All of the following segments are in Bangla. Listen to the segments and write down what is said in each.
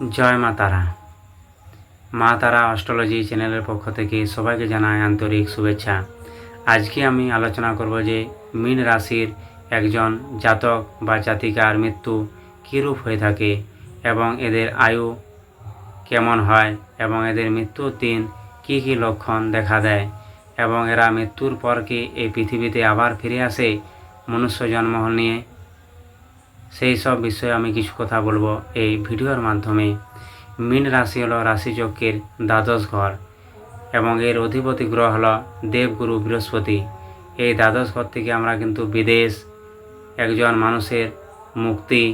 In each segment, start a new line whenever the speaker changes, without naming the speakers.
জয় মা তারা। মা তারা অস্ট্রোলজি চ্যানেলের পক্ষ থেকে সবাইকে জানাই আন্তরিক শুভেচ্ছা। আজকে আমি আলোচনা করব যে মীন রাশির একজন জাতক বা জাতিকার মৃত্যু কীরূপ হয়ে থাকে এবং এদের আয়ু কেমন হয় এবং এদের মৃত্যুর দিন কী কী লক্ষণ দেখা দেয় এবং এরা মৃত্যুর পর কি এই পৃথিবীতে আবার ফিরে আসে? মনুষ্য জন্ম নিয়ে সেই সব বিষয়ে আমি কিছু কথা বলব। এই ভিডিওর মাধ্যমে মীন রাশি হলো রাশিচক্রের দ্বাদশ ঘর এবং এর অধিপতি গ্রহ হলো দেবগুরু বৃহস্পতি। এই দ্বাদশ ঘর থেকে আমরা কিন্তু বিদেশ, একজন মানুষের মুক্তি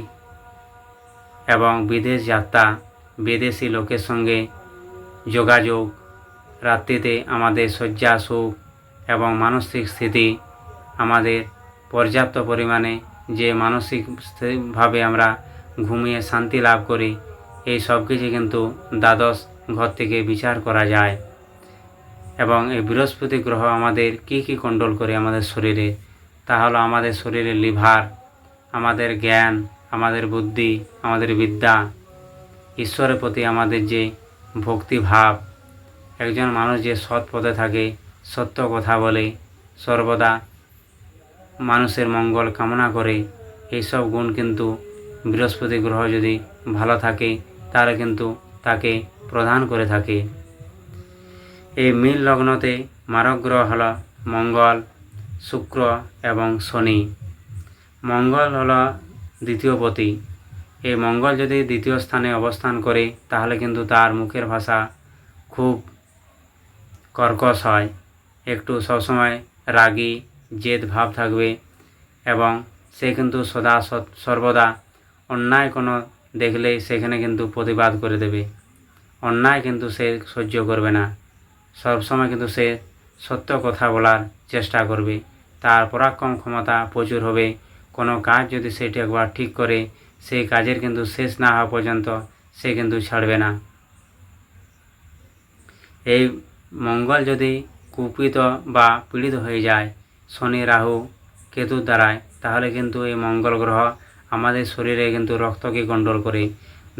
এবং বিদেশ যাত্রা, বিদেশি লোকের সঙ্গে যোগাযোগ, রাত্রিতে আমাদের শয্যা সুখ এবং মানসিক স্থিতি আমাদের পর্যাপ্ত পরিমাণে যে মানসিকভাবে আমরা ঘুমিয়ে শান্তি লাভ করি, এই সব কিছু কিন্তু দ্বাদশ ঘর থেকে বিচার করা যায়। এবং এই বৃহস্পতি গ্রহ আমাদের কি কি কন্ট্রোল করে আমাদের শরীরে, তা হলো আমাদের শরীরের লিভার আমাদের জ্ঞান, আমাদের বুদ্ধি, আমাদের বিদ্যা। ঈশ্বরের প্রতি আমাদের যে ভক্তিভাব, একজন মানুষ যে সৎ পথে থাকে, সত্য কথা বলে, সর্বদা মানুষের মঙ্গল কামনা করে, এইসব গুণ কিন্তু বৃহস্পতি গ্রহ যদি ভালো থাকে তাহলে কিন্তু তাকে প্রদান করে থাকে। এই মীন লগ্নতে মারক গ্রহ হল মঙ্গল, শুক্র এবং শনি। মঙ্গল হল দ্বিতীয় পতি। এই মঙ্গল যদি দ্বিতীয় স্থানে অবস্থান করে, তাহলে কিন্তু তার মুখের ভাষা খুব কর্কশ হয়। একটু সবসময় রাগী জেদ ভাব থাকবে এবং সে কিন্তু সদা সর্বদা অন্যায় কোনো দেখলেই সেখানে কিন্তু প্রতিবাদ করে দেবে। অন্যায় কিন্তু সে সহ্য করবে না। সবসময় কিন্তু সে সত্য কথা বলার চেষ্টা করবে। তার পরাক্রম ক্ষমতা প্রচুর হবে। কোনো কাজ যদি সেটি একবার ঠিক করে, সেই কাজের কিন্তু শেষ না হওয়া পর্যন্ত সে কিন্তু ছাড়বে না। এই মঙ্গল যদি কুপিত বা পীড়িত হয়ে যায় শনি, রাহু কেতুর দ্বারায়, তাহলে কিন্তু এই মঙ্গল গ্রহ আমাদের শরীরে কিন্তু রক্তকে কন্ট্রোল করে।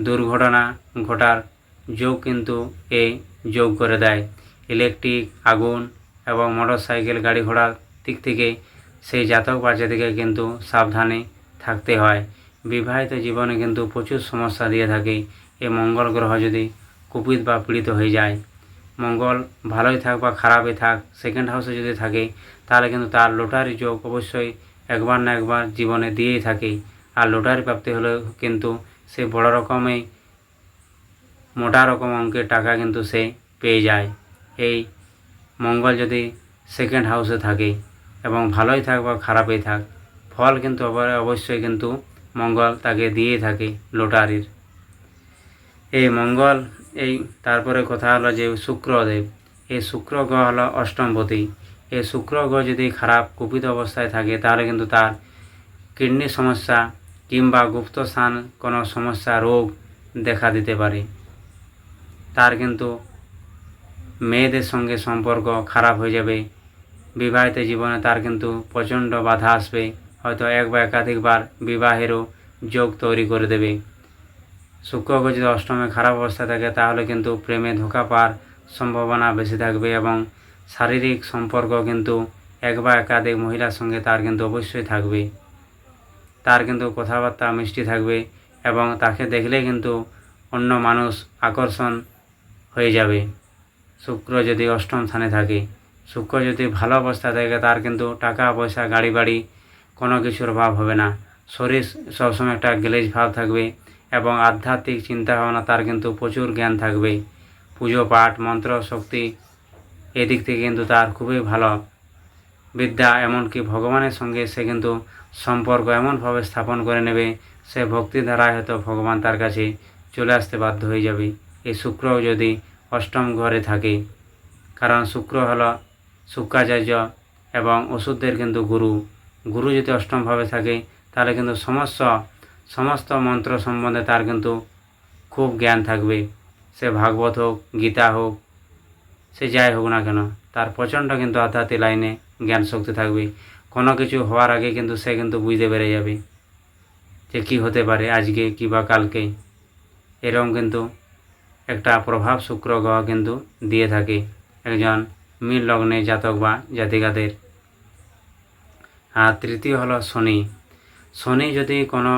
দুর্ঘটনা ঘটার যোগ কিন্তু এই যোগ করে দেয়। ইলেকট্রিক আগুন এবং মোটর সাইকেল গাড়ি ঘোড়ার দিক থেকে সেই জাতক বা জাতিকে কিন্তু সাবধানে থাকতে হয়। বিবাহিত জীবনে কিন্তু প্রচুর সমস্যা দিয়ে থাকে। এই মঙ্গল গ্রহ যদি কুপিত বা পীড়িত হয়ে যায়, মঙ্গল ভালোই থাক বা খারাপই থাক সেকেন্ড হাউসে যদি থাকে তাহলে কিন্তু তার লোটারি যোগ অবশ্যই একবার না একবার জীবনে দিয়েই থাকে। আর লোটারি প্রাপ্তি হলে কিন্তু সে বড় রকমের মোটা রকম অঙ্কের টাকা কিন্তু সে পেয়ে যায়। এই মঙ্গল যদি সেকেন্ড হাউসে থাকে এবং ভালোই থাক বা খারাপই থাক, ফল কিন্তু অবশ্যই কিন্তু মঙ্গল তাকে দিয়েই থাকে লোটারির। এই মঙ্গল, এই তারপরে কথা হলো যে শুক্রদেব। এই শুক্র গ্রহ হলো অষ্টমপতি। এই শুক্র গ্রহ যদি খারাপ, কুপিত অবস্থায় থাকে, তাহলে কিন্তু তার কিডনির সমস্যা কিংবা গুপ্তস্থান কোনো সমস্যা, রোগ দেখা দিতে পারে। তার কিন্তু মেয়েদের সঙ্গে সম্পর্ক খারাপ হয়ে যাবে। বিবাহিত জীবনে তার কিন্তু প্রচণ্ড বাধা আসবে। হয়তো এক বা একাধিকবার বিবাহেরও যোগ তৈরি করে দেবে। শুক্রগ্রহ যদি অষ্টমে খারাপ অবস্থা থাকে, তাহলে কিন্তু প্রেমে ধোকা পাওয়ার সম্ভাবনা বেশি থাকবে এবং শারীরিক সম্পর্ক কিন্তু এক বা একাধিক মহিলার সঙ্গে তার কিন্তু অবশ্যই থাকবে। তার কিন্তু কথাবার্তা মিষ্টি থাকবে এবং তাকে দেখলে কিন্তু অন্য মানুষ আকর্ষণ হয়ে যাবে। শুক্র যদি অষ্টম স্থানে থাকে, শুক্র যদি ভালো অবস্থা থাকে তার কিন্তু টাকা, পয়সা, গাড়ি বাড়ি কোনো কিছুর অভাব হবে না। শরীর সবসময় একটা গ্লেজ ভাব থাকবে এবং আধ্যাত্মিক চিন্তা ভাবনা তার কিন্তু প্রচুর জ্ঞান থাকবে। পুজো পাঠ, মন্ত্র, শক্তি এদিক থেকে কিন্তু তার খুবই ভালো বিদ্যা, এমনকি ভগবানের সঙ্গে সে কিন্তু সম্পর্ক এমনভাবে স্থাপন করে নেবে, সে ভক্তি দ্বারায় হয়তো ভগবান তার কাছে চলে আসতে বাধ্য হয়ে যাবে। এই শুক্র যদি অষ্টম ঘরে থাকে, কারণ শুক্র হল শুক্রাচার্য এবং ওষুধের কিন্তু গুরু। গুরু যদি অষ্টমভাবে থাকে, তাহলে কিন্তু সমস্ত সমস্ত মন্ত্র সম্বন্ধে তার কিন্তু খুব জ্ঞান থাকবে। সে ভাগবত হোক, গীতা হোক সে যাই হোক না কেন, তার প্রচণ্ড কিন্তু আধ্যাত্মিক লাইনে জ্ঞান শক্তি থাকবে। কোনো কিছু হওয়ার আগে কিন্তু সে কিন্তু বুঝতে পেরে যাবে যে কী হতে পারে আজকে কী বা কালকে। এরকম কিন্তু একটা প্রভাব শুক্র গ্রহ কিন্তু দিয়ে থাকে একজন মিল লগ্নে জাতক বা জাতিকাদের। আর তৃতীয় হলো শনি। শনি যদি কোনো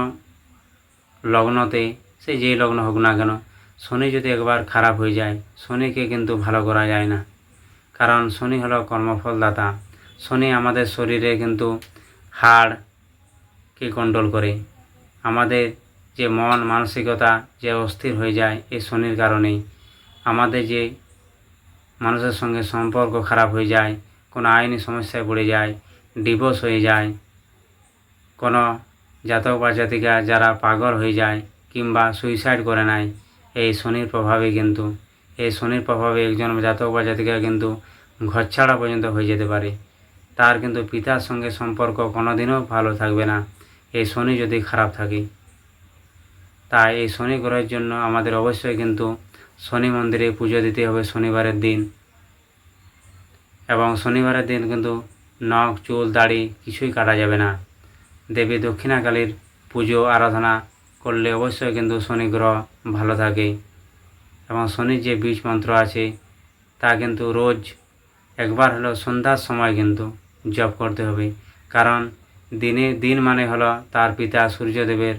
লগ্নতে, সে যেই লগ্ন হোক না কেন শনি যদি একবার খারাপ হয়ে যায়, শনিকে কিন্তু ভালো করা যায় না। কারণ শনি হলো কর্মফলদাতা। শনি আমাদের শরীরে কিন্তু হাড়কে কন্ট্রোল করে। আমাদের যে মন মানসিকতা যে অস্থির হয়ে যায় এই শনির কারণেই। আমাদের যে মানুষের সঙ্গে সম্পর্ক খারাপ হয়ে যায়, কোনো আইনি সমস্যায় পড়ে যায় ডিভোর্স হয়ে যায়, কোনো জাতক বা জাতিকা যারা পাগল হয়ে যায় কিংবা সুইসাইড করে নেয় এই শনির প্রভাবে কিন্তু, এই শনির প্রভাবে একজন জাতক বা জাতিকা কিন্তু ঘর ছাড়া পর্যন্ত হয়ে যেতে পারে। তার কিন্তু পিতার সঙ্গে সম্পর্ক কোনোদিনও ভালো থাকবে না। এই শনি যদি খারাপ থাকে, তাই এই শনি গ্রহের জন্য আমাদের অবশ্যই কিন্তু শনি মন্দিরে পুজো দিতে হবে শনিবারের দিন। এবং শনিবারের দিন কিন্তু নখ, চুল, দাড়ি কিছুই কাটা যাবে না। দেবী দক্ষিণাকালীর পুজো, আরাধনা করলে অবশ্যই কিন্তু শনি গ্রহ ভালো থাকে। এবং শনির যে বীজ মন্ত্র আছে, তা কিন্তু রোজ একবার হলো সন্ধ্যার সময় কিন্তু জপ করতে হবে। কারণ দিনে, দিন মানে হলো তার পিতা সূর্যদেবের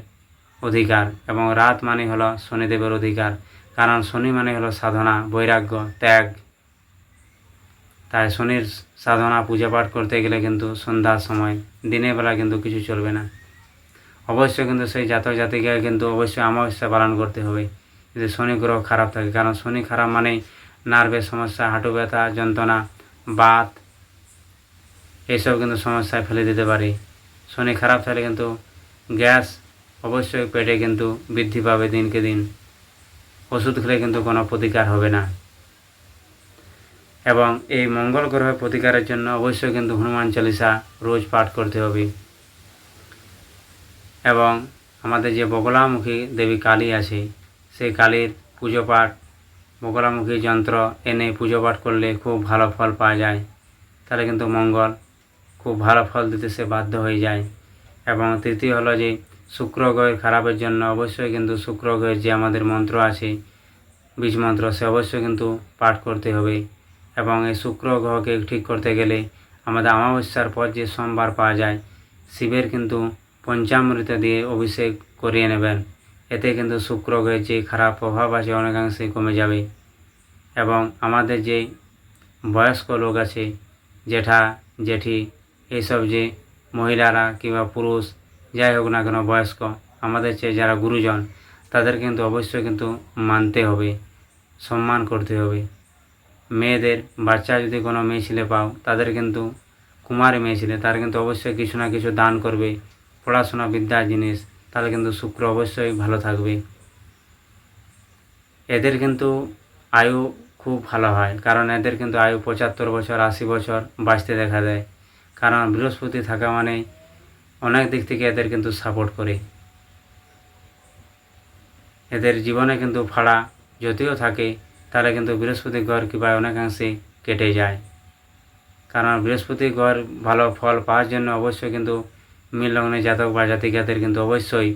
অধিকার এবং রাত মানে হলো শনিদেবের অধিকার। কারণ শনি মানে হলো সাধনা, বৈরাগ্য, ত্যাগ। তাই শনির সাধনা, পূজা পাঠ করতে গেলে কিন্তু সন্ধ্যার সময়, দিনের বেলা কিন্তু কিছু চলবে না। অবশ্যই কিন্তু সেই জাতক জাতিকে কিন্তু অবশ্যই অমাবস্যা পালন করতে হবে। যদি শনি গ্রহ খারাপ থাকে, কারণ শনি খারাপ মানেই নার্ভের সমস্যা, হাঁটু ব্যথা, যন্ত্রণা, বাত এইসব কিন্তু সমস্যায় ফেলে দিতে পারে। শনি খারাপ থাকলে কিন্তু গ্যাস অবশ্যই পেটে কিন্তু বৃদ্ধি পাবে দিনকে দিন। ওষুধ খেলে কিন্তু কোনো প্রতিকার হবে না। এবং এই মঙ্গল গ্রহের প্রতিকারের জন্য অবশ্যই কিন্তু হনুমান চালিসা রোজ পাঠ করতে হবে। এবং আমাদের যে বগলামুখী দেবী কালী আছে, সেই কালীর পুজো পাঠ, বগলামুখী যন্ত্র এনে পুজো পাঠ করলে খুব ভালো ফল পাওয়া যায়। তাহলে কিন্তু মঙ্গল খুব ভালো ফল দিতে সে বাধ্য হয়ে যায়। এবং তৃতীয় হলো যে, শুক্র গ্রহের খারাপের জন্য অবশ্যই কিন্তু শুক্র গ্রহের যে আমাদের মন্ত্র আছে, বীজ মন্ত্র, সে অবশ্যই কিন্তু পাঠ করতে হবে। এবং এই শুক্র গ্রহকে ঠিক করতে গেলে আমাদের অমাবস্যার পর যে সোমবার পাওয়া যায়, শিবের কিন্তু পঞ্চামৃত দিয়ে অভিষেক করিয়ে নেবেন। এতে কিন্তু শুক্র যে খারাপ প্রভাব আছে অনেকাংশে কমে যাবে। এবং আমাদের যে বয়স্ক লোক আছে, জেঠা, জেঠি, এইসব যে মহিলারা কিংবা পুরুষ, যাই হোক না কেন বয়স্ক, আমাদের চেয়ে যারা গুরুজন, তাদের কিন্তু অবশ্যই কিন্তু মানতে হবে, সম্মান করতে হবে। মেয়েদের, বাচ্চা যদি কোনো মেয়ে ছেলে পাও, তাদের কিন্তু কুমারী মেয়ে ছেলে, তার কিন্তু অবশ্যই কিছু না কিছু দান করবে। পড়াশোনা বিদ্যার জিনিস, তাহলে কিন্তু শুক্র অবশ্যই ভালো থাকবে। এদের কিন্তু আয়ু খুব ভালো হয়, কারণ এদের কিন্তু আয়ু পঁচাত্তর বছর, আশি বছর বাঁচতে দেখা দেয় কারণ বৃহস্পতি থাকা মানে অনেক দিক থেকে এদের কিন্তু সাপোর্ট করে। এদের জীবনে কিন্তু ফাড়া যদিও থাকে, তাহলে কিন্তু বৃহস্পতি গড় কিংবা অনেকাংশে কেটে যায়। কারণ বৃহস্পতি গড় ভালো ফল পাওয়ার জন্য অবশ্যই কিন্তু মিল লগ্নে জাতক বা জাতিকাদের কিন্তু অবশ্যই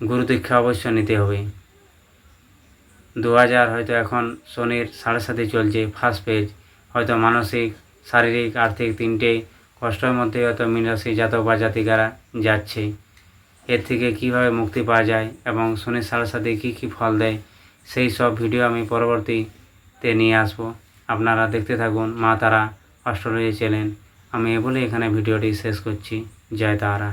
গুরু দীক্ষা অবশ্যই নিতে হবে। দু হাজার হয়তো এখন শনির সাড়ে সাথে চলছে ফার্স্ট পেজ হয়তো মানসিক, শারীরিক, আর্থিক তিনটে কষ্টের মধ্যে হয়তো মিনরাশি জাতক বা জাতিকারা যাচ্ছে। এর থেকে কীভাবে মুক্তি পাওয়া যায় এবং শনির সাড়ে সাথে কী কী ফল দেয়, সেই সব ভিডিও আমি পরবর্তীতে নিয়ে আসব। আপনারা দেখতে থাকুন মা তারা অস্ট্রেলিয়া চ্যানেল। আমি বলে এখানে ভিডিওটি শেষ করছি। জয় তারা।